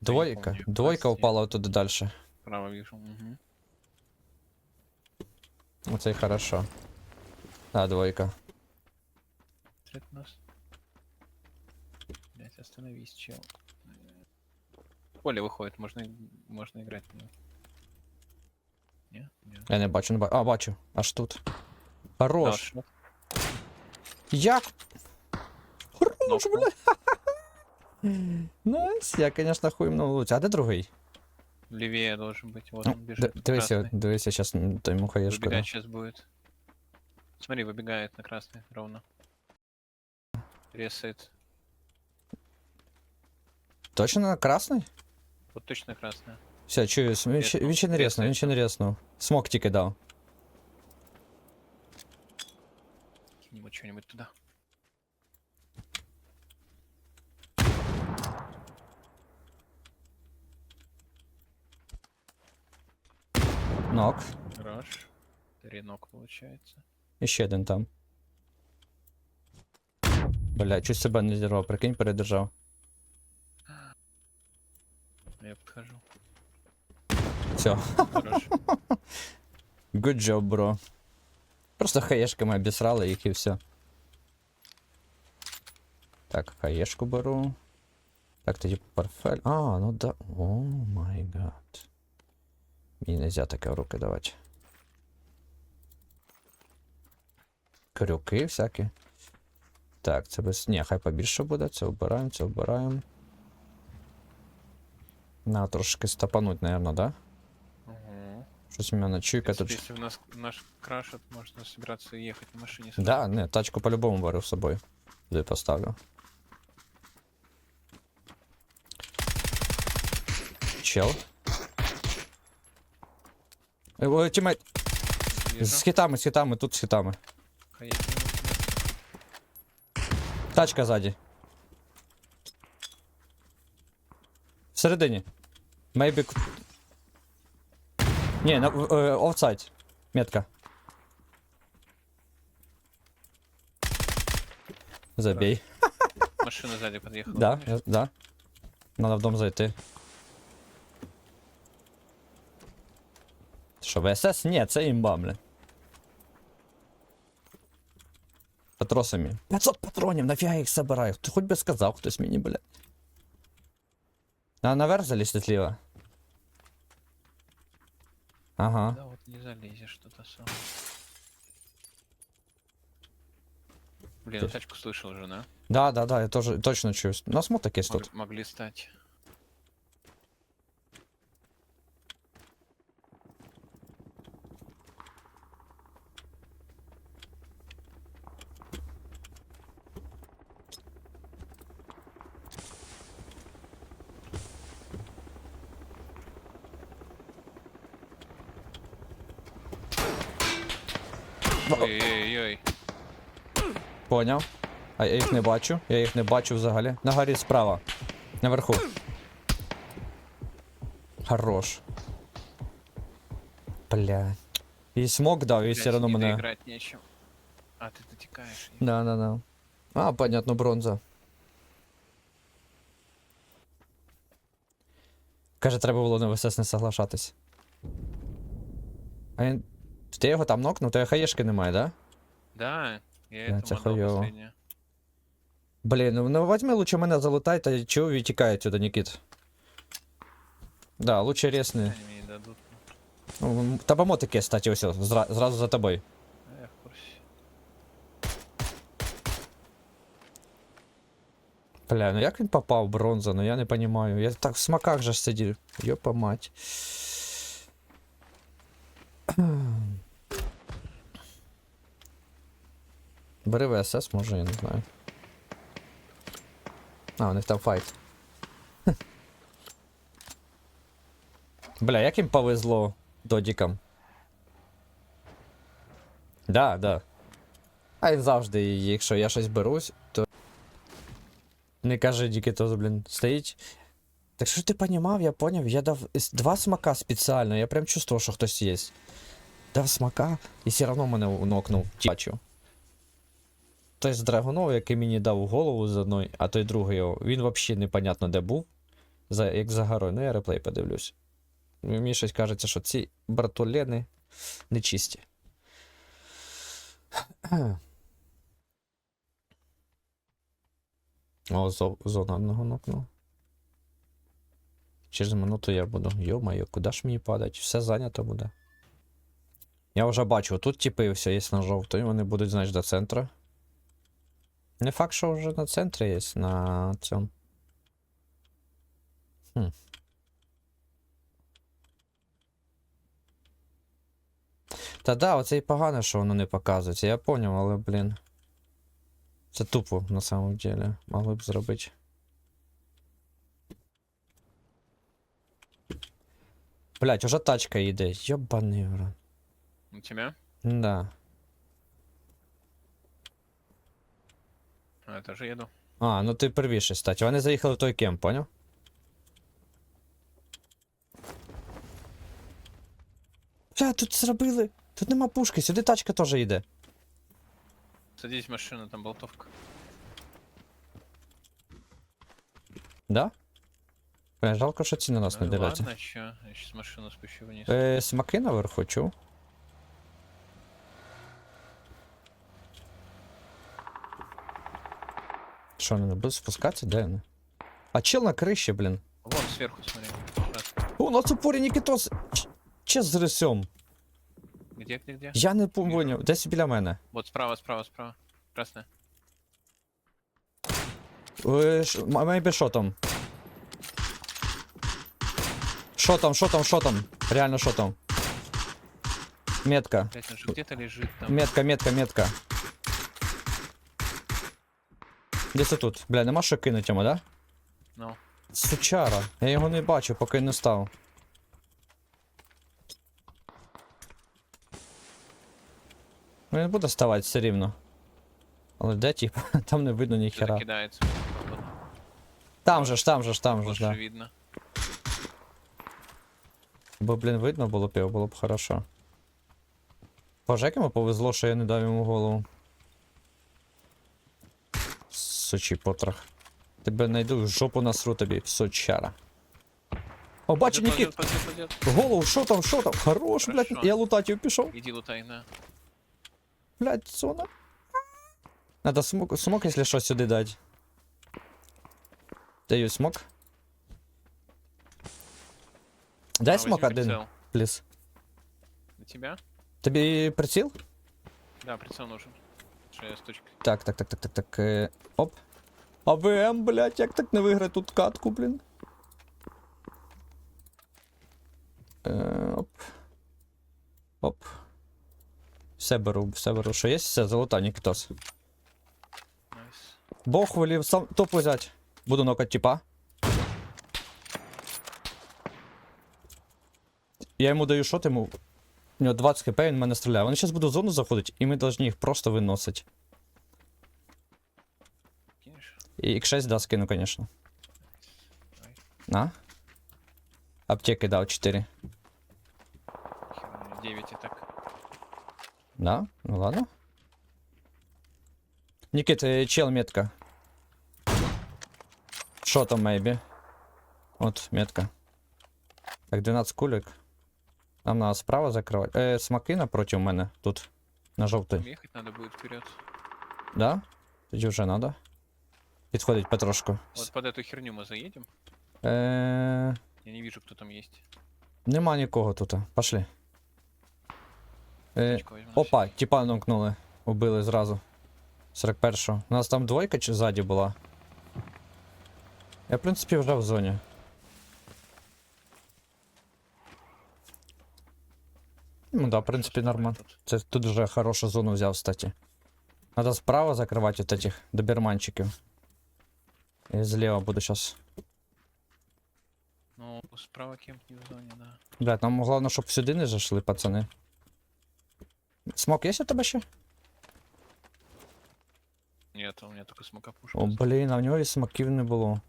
Двойка. Двойка упала туди далі. Право вижу. Угу. Оце й хорошо. Да, двойка. Трет нас. Блять, остановись, чел. Поле выходит, можно, можно играть в него. Не? Не. Я не бачу, не бачу. А, бачу. Аж тут. Хорош. Шот. Як? Хорош, Нокнул. бля. Найс, я, конечно, хуйнув луч. А де другий? Левее должен быть. Вот Ну, он бежит. д- Дивися, красный. дивися, зараз той мухаєшку. Выбегать сейчас будет. Смотри, выбегает на красный ровно. Ресает. Точно на красний? Вот точно красная. Все, чую, см- він ще- він ще не Реснув, реснув, він ще не реснув. Смок тільки дав. Кинем что-нибудь туда. Нок. Хорош. Ренок получается. І ще один там. Бля, чуть себе не зірвав, прикинь, передержав. Я подхожу. Все. Хорош. Good job, бро. Просто хаєшками обісрали їх і все. Так, хаєшку беру. Так, тоді портфель. А, ну да. О май гад. Мені нельзя таке в руки давати. Крюки всякі. Так, це без. Ні, хай побільше буде. Це вбираємо, це вбираємо. На трошки стапануть, наверное, да? Угу. Щось у мене чуйка тут. Если в нас наш крашет, можно собираться ехать на машине. Да, не, тачку по-любому беру з собою. Туди поставлю. Чел. Е, о, Тімейт, Вижу. з хітами, з хітами, тут з хітами. Хаять ему сюда. Тачка ззаді. Всередині. Maybe... к- Ні, на, в- е, офсайд. Метка. Забей. Машина сзади подъехала. Да, помнишь? я- да. Надо в дом зайти. Що, ВСС? Ні, це імба, бля. Патросами. 500 патронів, нафіга їх собираю? Ти хоч би сказав хтось мені, бля. А наверх залізти зліва. Ага. Да, вот не залезешь что-то сам. Блин, Ты- ну тачку слышал уже, да? Да, да, да, я тоже точно чую. У нас мод такий Мог- тут. могли стать. Ой-ой-ой. Поняв. А я їх не бачу. Я їх не бачу взагалі. На горі справа. Наверху. Хорош. Бля. І смок дав, і все одно мене. играть нечем. А, ты дотекаешь. Да, да, да. А, понятно, бронза. Каже, треба було на ВСС не соглашатись. А він. Ти його там нокнув, то я хаєшки немає, да? Да, я Да, это это модал хуёво. последнее. Блін, ну, ну возьми лучше мене залутай, та чого відтікає отсюда, Нікіт. Да, лучше ресни. Они мне не дадут. Ну, м, Та бамо таке, кстати, ось, зра, зразу за тобою. А я в курсе. Бля, ну як він попав бронза, ну я не розумію. Я так в смаках же ж сидів. Йопа мать. Бери ВСС, може, я не знаю. А, у них там файт. Бля, як їм повезло додікам. Да, да. А він завжди, якщо я щось берусь, то. Не каже Дікітос, блін, стоїть. Так що ти понімав, я поняв, я дав два смака спеціально, я прям чувствував, що хтось є. Дав смака і все одно мене унокнув. Бачу. Той з драгунов, який мені дав голову з одної, а той другий, його, він взагалі непонятно де був. за, як за горою. Ну, я реплей подивлюсь. Мені щось кажеться, що ці братулени нечисті. О, зо, зона одного нокнув. Через минуту я буду. Йо-моє, куди ж мені падать? Все зайнято буде. Я вже бачу, тут типи все є на жовтої, вони будуть, значить, до центру. Не факт, що вже на центрі є, на цьому. Хм. Та да, оце і погано, що воно не показується. Я поняв, але, блін. Це тупо, на самом деле. Могли б зробити. Блять, уже тачка їде. Йобаний урон. У тебя? Да. А, я тоже еду. А, ну ти первіший, статі. Вони заїхали в той кемп, поняв? Бля, тут зробили. Тут нема пушки, сюди тачка теж йде. Садись в машину, там болтовка. Да? Бля, жалко, що ці на нас не Ну, дивляться. ладно, чё, я сейчас машину спущу вниз. Е, смаки наверху, чув? Що, вони не будуть спускатися? Де вони? А чел на криші, блін. Вон сверху, смотри. Раз. О, на цупорі Нікітос! Ч- Че з рисем? Где, где, где? Я не поняв. Десь біля мене. Вот справа, справа, справа. Красная. Е, ш- м- Мейбі що там? Що там, що там, що там? Реально що там? Метка. Блять, он же где-то лежит там. Метка, метка, метка. Десь тут. Бля, нема що кинуть йому, да? Ну, Сучара. Я його не бачу, поки не став. Ну він буде ставати все рівно. Але де тип? Там не видно ніхера. Там же ж, там же ж, там же ж, да. видно. Бо, блін, видно було б його, було б хорошо. Боже, як йому повезло, що я не дав йому голову. Сучий потрох. Тебе найду, в жопу насру тобі, сучара. О, бачу, Пойдёт, Нікіт! пойдёт, пойдёт, пойдёт. Голову, що там, що там? Хорош, блядь, Хорошо. я лутать його пішов. Иди лутай, да. Блядь, зона. Надо смок, смок, если что, сюда дать. Даю смок. Дай А, смок возьми один, прицел. плиз. На тебя? Тобі приціл? Да, прицел нужен. Я точкой. Так, так, так, так, так, так. Е, оп. АВМ, блядь, як так не виграти тут катку, блін. Е, оп. Оп. Все беру, все беру. Що є? Все, золота, Нікітос. Найс. Бог волів сам топ взять. Буду нокать типа. Я йому даю шот, йому. У нього 20 хп, він в мене стріляє. Вони зараз будуть в зону заходити, і ми повинні їх просто виносити. Кинешь? І X6 да, скину, звісно. Давай. На. Аптеки дав 4. Хер, 9 и так. Да? Ну ладно. Нікіт, е, чел метка. Що там, мейбі? От, метка. Так, 12 кулек. Нам надо справа закривати. Е, смаки напроти мене тут. На жовтий. ехать надо будет вперед. Да? Тоді вже надо. Підходить потрошку. Вот под эту херню мы заедем. Е, Я не вижу, кто там есть. нема нікого тут. Пошли. Е, Точку возьму на опа, тіпа нокнули. Убили зразу. 41-го. У нас там двойка чи ззаді була? Я, в принципі, вже в зоні. Ну да, в принципі, нормально. Тут. Це тут вже хорошу зону взяв, кстати. Надо справа закривати от этих доберманчиків. І зліва буду сейчас. Ну, справа кемп не в зоне, да. Блядь, нам головне, щоб сюди не зайшли, пацани. Смок є у тебе ще? Нет, у меня только смока пушка. О, блін, а в нього і смаків не було.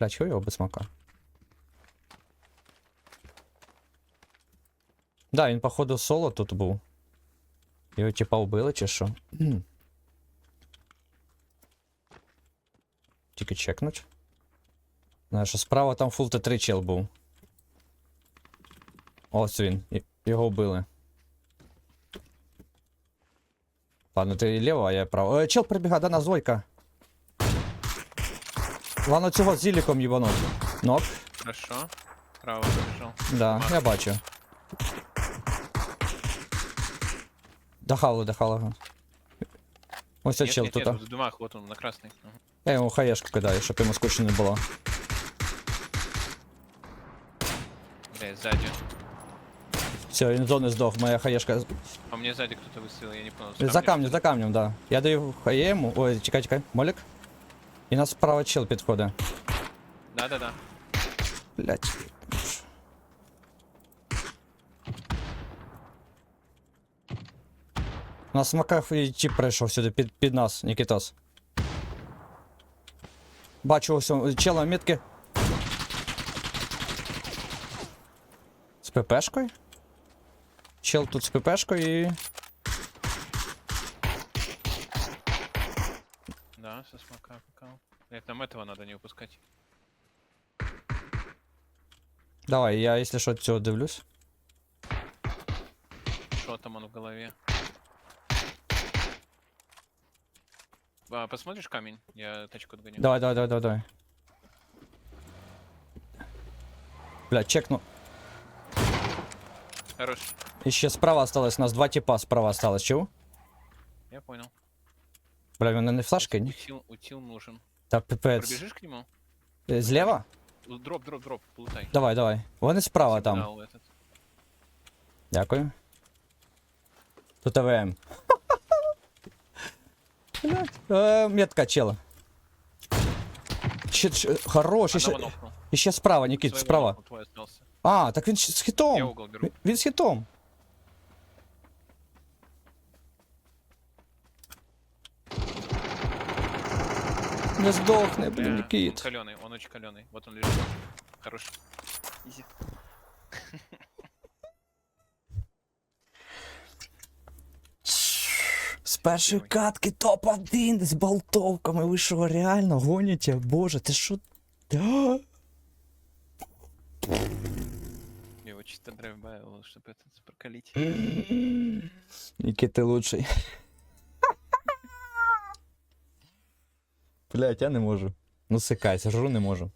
Бля, чого його без смака? Да, він, походу, соло тут був. Його типа вбили чи що? Тільки чекнуть. Знаєш, що справа там фул Т3 чел був. Ось він. Його вбили. Ладно, ти ліво, а я право. Е, чел прибігає до нас, двойка. Ладно, цього з зіліком їбануть. Нок, Хорошо. Право побежал. да, я бачу. Дахали, дахали. Ось цей Нет, чел нет, тут. нет, в дымах, вот он, на красный. Ага. Я йому хаєшку кидаю, щоб йому скучно не було. Бля, сзади. Все, він з зони здох, моя хаєшка. По мне сзади кто-то выстрелил, я не понял. За камнем, за камнем, да. Я даю хає йому. Ой, чекай, чекай, молік. І нас справа чел підходить. Да-да-да. Блять. На смаках і чіп прийшов сюди під, під нас, Нікітос. Бачу ось он, чела мітки. З ППшкою? Чел тут з ППшкою і. Да, со смока покал. Нет, нам этого надо не упускать. Давай, я, якщо що, цього дивлюсь. Что там он в голове? А, посмотришь камень? Я тачку отгоню. Давай, давай, давай, давай, давай. Бля, чекну. Хорош. І ще справа осталось, у нас два типа справа осталось, чув? Я понял. Бля, вони не флажки, ні? Утил, утил нужен. Та пипець. Пробежишь к нему? Е, Зліва? Л- Дроп, дроп, дроп, плутай. Давай, давай. Вони справа там. Сигнал этот. Дякую. Тут АВМ. Блядь. Е, Метка чела. Ще, ще, хорош, Одного ще, нокнул. і ще справа, Нікіт, Своего справа. нокнул, твой остался. А, так він ще з Я хітом. угол беру. Він- Він з хітом. Не здохне, блін, Бля, Он Нікіт. каленый, он очень каленый. Вот он лежит. Хорош. Изи. З першої катки топ-1 з болтовками. Ви що, реально гоніте? Боже, ти що? Его чисто драйвбавил, чтобы этот прокалить. Який ти лучший. Блять, я не можу. Ну сикайся, жру не можу.